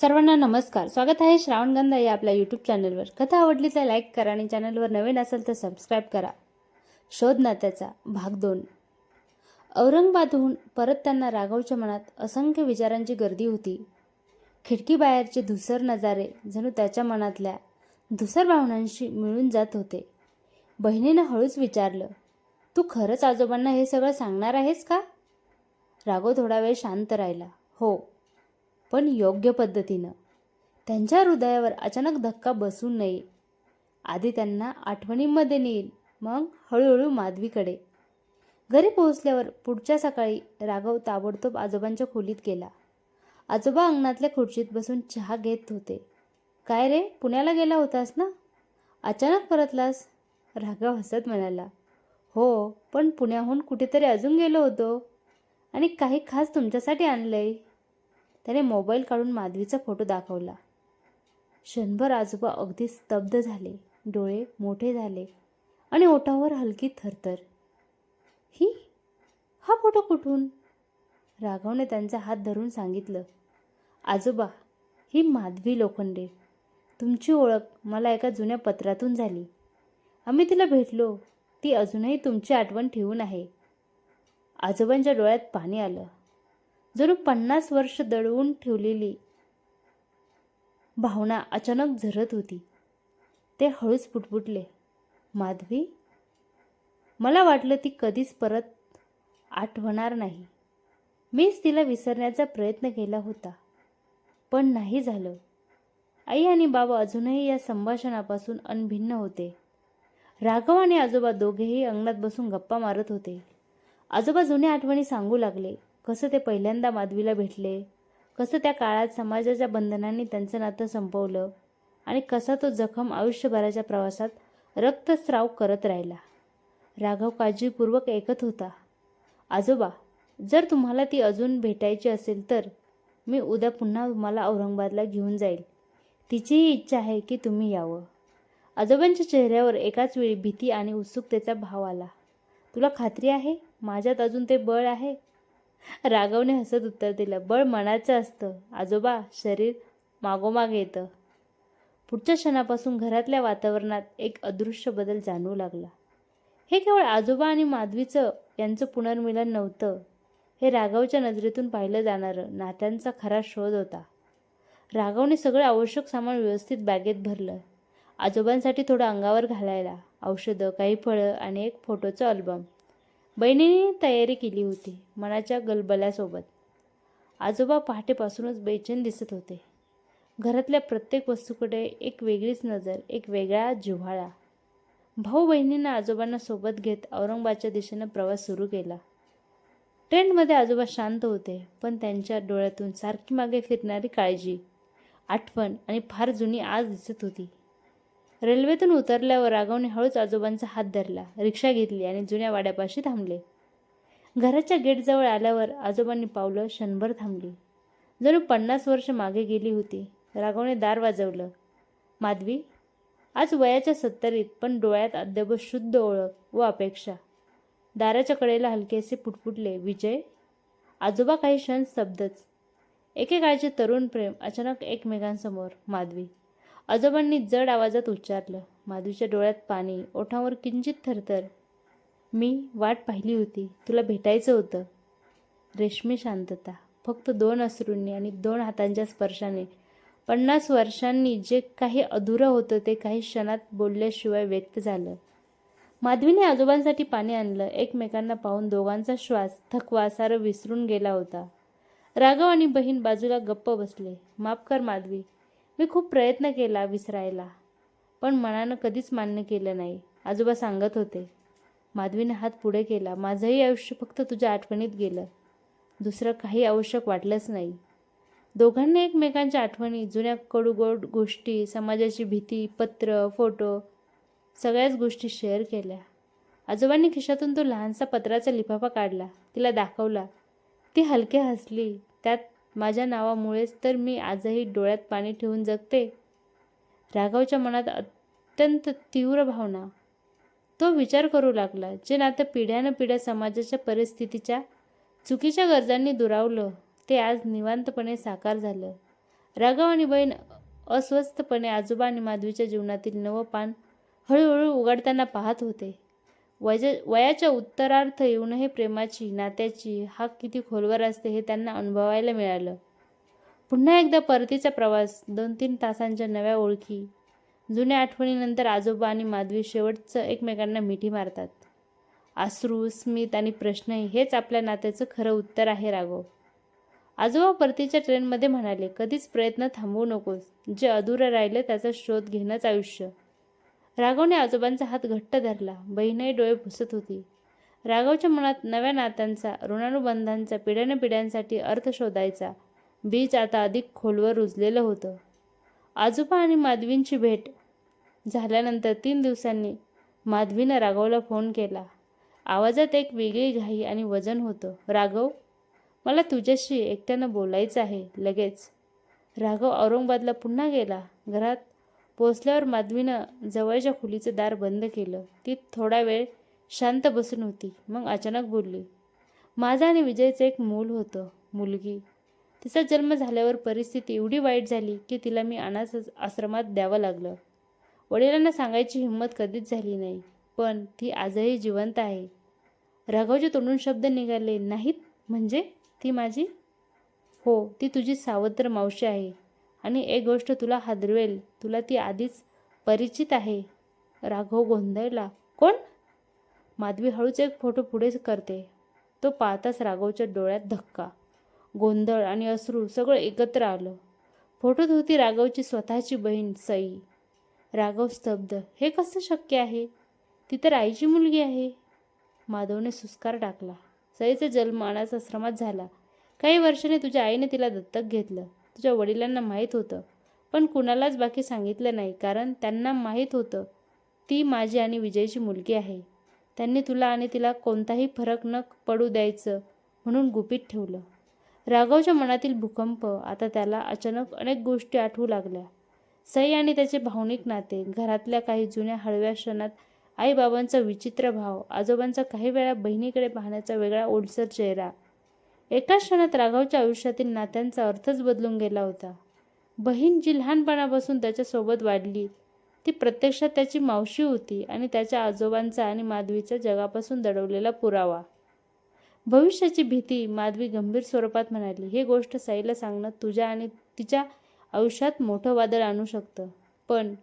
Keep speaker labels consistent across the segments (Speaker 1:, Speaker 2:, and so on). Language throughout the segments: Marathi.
Speaker 1: सर्वांना नमस्कार. स्वागत आहे श्रावणगंधा या आपल्या यूट्यूब चॅनलवर कथा आवडली तर लाईक करा आणि चॅनलवर नवीन असेल तर सबस्क्राईब करा. शोध नात्याचा भाग दोन. औरंगाबादहून परत त्यांना राघवच्या मनात असंख्य विचारांची गर्दी होती. खिडकीबाहेरचे धुसर नजारे जणू त्याच्या मनातल्या धुसर भावनांशी मिळून जात होते. बहिणीनं हळूच विचारलं तू खरंच आजोबांना हे सगळं सांगणार आहेस का? राघव थोडा वेळ शांत राहिला. हो. पण योग्य पद्धतीनं. त्यांच्या हृदयावर अचानक धक्का बसू नये. आधी त्यांना आठवणींमध्ये नेईल मग हळूहळू माधवीकडे. घरी पोहोचल्यावर पुढच्या सकाळी राघव ताबडतोब आजोबांच्या खोलीत गेला. आजोबा अंगणातल्या खुर्चीत बसून चहा घेत होते. काय रे पुण्याला गेला होतास ना? अचानक परतलास? राघव हसत म्हणाला. हो पण पुण्याहून कुठेतरी अजून गेलो होतो. आणि काही खास तुमच्यासाठी आणलंय. त्याने मोबाईल काढून माधवीचा फोटो दाखवला. क्षणभर आजोबा अगदी स्तब्ध झाले. डोळे मोठे झाले आणि ओठावर हलकी थरथर. ही? हा फोटो कुठून? राघवने त्यांचा हात धरून सांगितलं. आजोबा ही माधवी लोखंडे. तुमची ओळख मला एका जुन्या पत्रातून झाली. आम्ही तिला भेटलो. ती अजूनही तुमची आठवण ठेवून आहे. आजोबांच्या डोळ्यात पाणी आलं. जणू पन्नास वर्ष दडवून ठेवलेली भावना अचानक झरत होती. ते हळूच पुटपुटले. माधवी मला वाटलं ती कधीच परत आठवणार नाही. मीच तिला विसरण्याचा प्रयत्न केला होता पण नाही झालं. आई आणि बाबा अजूनही या संभाषणापासून अनभिन्न होते. राघव आणि आजोबा दोघेही अंगणात बसून गप्पा मारत होते. आजोबा जुन्या आठवणी सांगू लागले. कसं ते पहिल्यांदा माधवीला भेटले? कसं त्या काळात समाजाच्या बंधनांनी त्यांचं नातं संपवलं? आणि कसा तो जखम आयुष्यभराच्या प्रवासात रक्तस्राव करत राहिला? राघव काळजीपूर्वक ऐकत होता. आजोबा जर तुम्हाला ती अजून भेटायची असेल तर मी उद्या पुन्हा तुम्हाला औरंगाबादला घेऊन जाईल. तिचीही इच्छा आहे की तुम्ही यावं. आजोबांच्या चेहऱ्यावर एकाच वेळी भीती आणि उत्सुकतेचा भाव आला. तुला खात्री आहे? माझ्यात अजून ते बळ आहे? राघवने हसत उत्तर दिलं बळ मनाचं असतं. आजोबा शरीर मागोमाग येतं. पुढच्या क्षणापासून घरातल्या वातावरणात एक अदृश्य बदल जाणवू लागला. हे केवळ आजोबा आणि माधवीचं यांचं पुनर्मिलन नव्हतं. हे राघवच्या नजरेतून पाहिलं जाणारं नात्यांचा खरा शोध होता. राघवने सगळं आवश्यक सामान व्यवस्थित बॅगेत भरलं. आजोबांसाठी थोडं अंगावर घालायला औषधं काही फळं आणि एक फोटोचं अल्बम. बहिणीने तयारी केली होती मनाच्या गलबल्यासोबत. आजोबा पहाटेपासूनच बेचैन दिसत होते. घरातल्या प्रत्येक वस्तूकडे एक वेगळीच नजर एक वेगळा जिव्हाळा. भाऊ बहिणींना आजोबांना सोबत घेत औरंगाबादच्या दिशेनं प्रवास सुरू केला. ट्रेनमध्ये आजोबा शांत होते पण त्यांच्या डोळ्यातून सारखी मागे फिरणारी काळजी आठवण आणि फार जुनी आज दिसत होती. रेल्वेतून उतरल्यावर राघवने हळूच आजोबांचा हात धरला रिक्षा घेतली आणि जुन्या वाड्यापाशी थांबले. घराच्या गेटजवळ आल्यावर आजोबांनी पावलं क्षणभर थांबली. जणू पन्नास वर्ष मागे गेली होती. राघवने दार वाजवलं. माधवी आज वयाच्या सत्तरीत पण डोळ्यात अद्याप शुद्ध ओळख व अपेक्षा. दाराच्या कडेला हलकेसे पुटपुटले विजय आजोबा काही क्षण शब्दच एकेकाळचे तरुण प्रेम अचानक एकमेकांसमोर. माधवी आजोबांनी जड आवाजात उच्चारलं. माधवीच्या डोळ्यात पाणी ओठावर किंचित थरथर. मी वाट पाहिली होती. तुला भेटायचं होतं. रेशमी शांतता. फक्त दोन अश्रूंनी आणि दोन हातांच्या स्पर्शाने. पन्नास वर्षांनी जे काही अधुरं होतं ते काही क्षणात बोलल्याशिवाय व्यक्त झालं. माधवीने आजोबांसाठी पाणी आणलं. एकमेकांना पाहून दोघांचा श्वास थकवा सारं विसरून गेला होता. राघव आणि बहीण बाजूला गप्प बसले. माफ कर माधवी. मी खूप प्रयत्न केला विसरायला पण मनानं कधीच मान्य केलं नाही. आजोबा सांगत होते माधवीने हात पुढे केला. माझंही आयुष्य फक्त तुझ्या आठवणीत गेलं. दुसरं काही आवश्यक वाटलंच नाही. दोघांनी एकमेकांच्या आठवणी जुन्या कडूगोड गोष्टी समाजाची भीती पत्र फोटो सगळ्याच गोष्टी शेअर केल्या. आजोबांनी खिशातून तो लहानसा पत्राचा लिफाफा काढला. तिला दाखवला. ती हलके हसली. त्यात माझ्या नावामुळेच तर मी आजही डोळ्यात पाणी ठेवून जगते. राघवच्या मनात अत्यंत तीव्र भावना. तो विचार करू लागला जे नातं पिढ्यानं पिढ्या समाजाच्या परिस्थितीच्या चुकीच्या गरजांनी दुरावलं ते आज निवांतपणे साकार झालं. राघव आणि बहीण अस्वस्थपणे आजोबा आणि माधवीच्या जीवनातील नवं पान हळूहळू उघडताना पाहत होते. वज वयाच्या उत्तरार्थ येऊनही प्रेमाची नात्याची हाक किती खोलवर असते हे त्यांना अनुभवायला मिळालं. पुन्हा एकदा परतीचा प्रवास दोन तीन तासांच्या नव्या ओळखी जुन्या आठवणीनंतर आजोबा आणि माधवी शेवटचं एकमेकांना मिठी मारतात. आश्रू स्मित आणि प्रश्न हेच आपल्या नात्याचं खरं उत्तर आहे राघव. आजोबा परतीच्या ट्रेनमध्ये म्हणाले कधीच प्रयत्न थांबवू नकोस. जे अधुरं राहिलं त्याचा शोध घेणंच आयुष्य. राघवने आजोबांचा हात घट्ट धरला. बहीणही डोळे पुसत होती. राघवच्या मनात नव्या नात्यांचा ऋणानुबंधांचा पिढ्यानपिढ्यांसाठी अर्थ शोधायचा. बीज आता अधिक खोलवर रुजलेलं होतं. आजोबा आणि माधवींची भेट झाल्यानंतर तीन दिवसांनी माधवीनं राघवला फोन केला. आवाजात एक वेगळी घाई आणि वजन होतं. राघव मला तुझ्याशी एकट्यानं बोलायचं आहे लगेच. राघव औरंगाबादला पुन्हा गेला. घरात पोचल्यावर माधवीनं जवळच्या खोलीचं दार बंद केलं. ती थोडा वेळ शांत बसून होती. मग अचानक बोलली माझं आणि विजयचं एक मूल होतं मुलगी. तिचा जन्म झाल्यावर परिस्थिती एवढी वाईट झाली की तिला मी अनाथ आश्रमात द्यावं लागलं. वडिलांना सांगायची हिंमत कधीच झाली नाही पण ती आजही जिवंत आहे. राघवचे तोंडून शब्द निघाले नाहीत? म्हणजे? ती माझी? हो ती तुझी सावत्र मावशी आहे. आणि एक गोष्ट तुला हादरवेल तुला ती आधीच परिचित आहे. राघव गोंधळला. कोण? माधवी हळूच एक फोटो पुढे करते. तो पाहताच राघवच्या डोळ्यात धक्का. गोंधळ आणि अश्रू सगळं एकत्र आलं. फोटोत होती राघवची स्वतःची बहीण सई. राघव स्तब्ध. हे कसं शक्य आहे? ती तर आईची मुलगी आहे. माधवने सुस्कार टाकला. सईचा जन्म अनाथ आश्रमात झाला. काही वर्षाने तुझ्या आईने तिला दत्तक घेतलं. तुझ्या वडिलांना माहीत होतं. पण कुणालाच बाकी सांगितलं नाही कारण त्यांना माहीत होतं ती माझी आणि विजयची मुलगी आहे. त्यांनी तुला आणि तिला कोणताही फरक न पडू द्यायचं म्हणून गुपित ठेवलं. राघवच्या मनातील भूकंप आता त्याला अचानक अनेक गोष्टी आठवू लागल्या. सई आणि त्याचे भावनिक नाते घरातल्या काही जुन्या हळव्या क्षणात आईबाबांचा विचित्र भाव आजोबांचा काही वेळा बहिणीकडे पाहण्याचा वेगळा ओलसर चेहरा एका क्षणात राघवच्या आयुष्यातील नात्यांचा अर्थच बदलून गेला होता. बहीण जी लहानपणापासून त्याच्यासोबत वाढली ती प्रत्यक्षात त्याची मावशी होती आणि त्याच्या आजोबांचा आणि माधवीचा जगापासून दडवलेला पुरावा. भविष्याची भीती माधवी गंभीर स्वरूपात म्हणाली हे गोष्ट साईला सांगणं तुझ्या आणि तिच्या आयुष्यात मोठं वादळ आणू शकतं. पण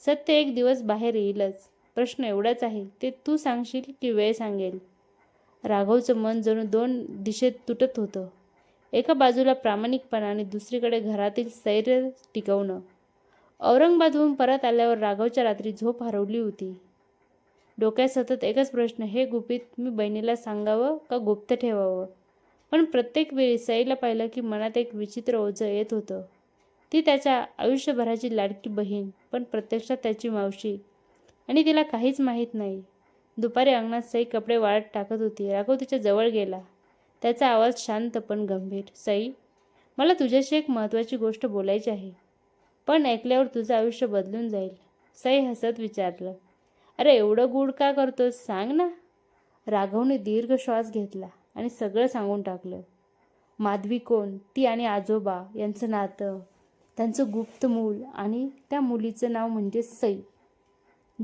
Speaker 1: सत्य एक दिवस बाहेर येईलच. प्रश्न एवढाच आहे ते तू सांगशील की वेळ सांगेल. राघवचं मन जणू दोन दिशेत तुटत होतं. एका बाजूला प्रामाणिकपणा आणि दुसरीकडे घरातील स्थैर्य टिकवणं. औरंगाबादहून परत आल्यावर राघवच्या रात्री झोप हरवली होती. डोक्यात सतत एकच प्रश्न हे गुपित मी बहिणीला सांगावं का गुप्त ठेवावं? पण प्रत्येक वेळी सईला पाहिलं की मनात एक विचित्र ओझं येत होतं. ती त्याच्या आयुष्यभराची लाडकी बहीण पण प्रत्यक्षात त्याची मावशी. आणि तिला काहीच माहीत नाही. दुपारी अंगणात सई कपडे वाळत टाकत होती. राघव तिच्या जवळ गेला. त्याचा आवाज शांत पण गंभीर. सई मला तुझ्याशी एक महत्त्वाची गोष्ट बोलायची आहे. पण ऐकल्यावर तुझं आयुष्य बदलून जाईल. सई हसत विचारलं. अरे एवढं गुड का करतोस? सांग ना. राघवने दीर्घ श्वास घेतला आणि सगळं सांगून टाकलं. माधवी कोण? ती आणि आजोबा यांचं नातं त्यांचं गुप्त मूल आणि त्या मुलीचं नाव म्हणजे सई.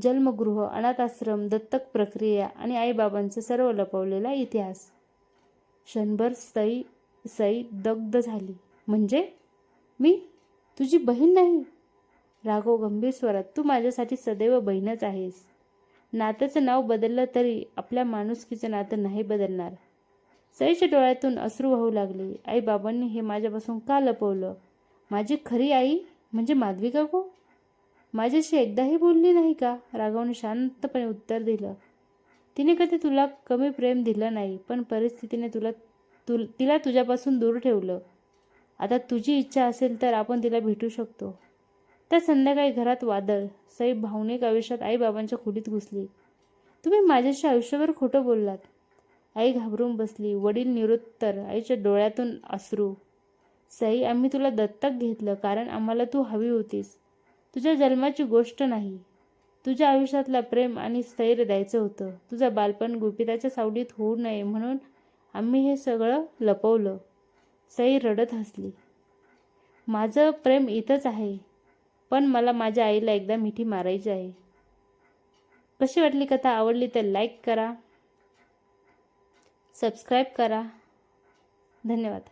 Speaker 1: जन्मगृह अनाथाश्रम दत्तक प्रक्रिया आणि आईबाबांचा सर्व लपवलेला इतिहास. क्षणभर सई सई दग्ध झाली. म्हणजे? मी? तुझी बहीण नाही? राघव गंभीर स्वरात तू माझ्यासाठी सदैव बहीणच आहेस. नात्याचं नाव बदललं तरी आपल्या माणुसकीचं नातं नाही बदलणार. सईच्या डोळ्यातून अश्रू वाहू लागले. आई बाबांनी हे माझ्यापासून का लपवलं? माझी खरी आई? म्हणजे माधवी का गो? माझ्याशी एकदाही बोलली नाही का? राघवने शांतपणे उत्तर दिलं. तिने कधी तुला कमी प्रेम दिलं नाही पण परिस्थितीने तुला तु तिला तुझ्यापासून दूर ठेवलं. आता तुझी इच्छा असेल तर आपण तिला भेटू शकतो. त्या संध्याकाळी घरात वादळ. सई भावनिक आयुष्यात आईबाबांच्या खोलीत घुसली. तुम्ही माझ्याशी आयुष्यभर खोटं बोललात. आई घाबरून बसली. वडील निरुत्तर. आईच्या डोळ्यातून अश्रू. सई आम्ही तुला दत्तक घेतलं कारण आम्हाला तू हवी होतीस. तुझ्या जन्माची गोष्ट नाही. तुझ्या आयुष्यातला प्रेम आणि स्थैर्य द्यायचं होतं. तुझं बालपण गुपिताच्या सावलीत होऊ नये म्हणून आम्ही हे सगळं लपवलं. सई रडत हसली. माझं प्रेम इथंच आहे. पण मला माझ्या आईला एकदा मिठी मारायची आहे. कशी वाटली कथा? आवडली तर लाईक करा. सबस्क्राईब करा. धन्यवाद.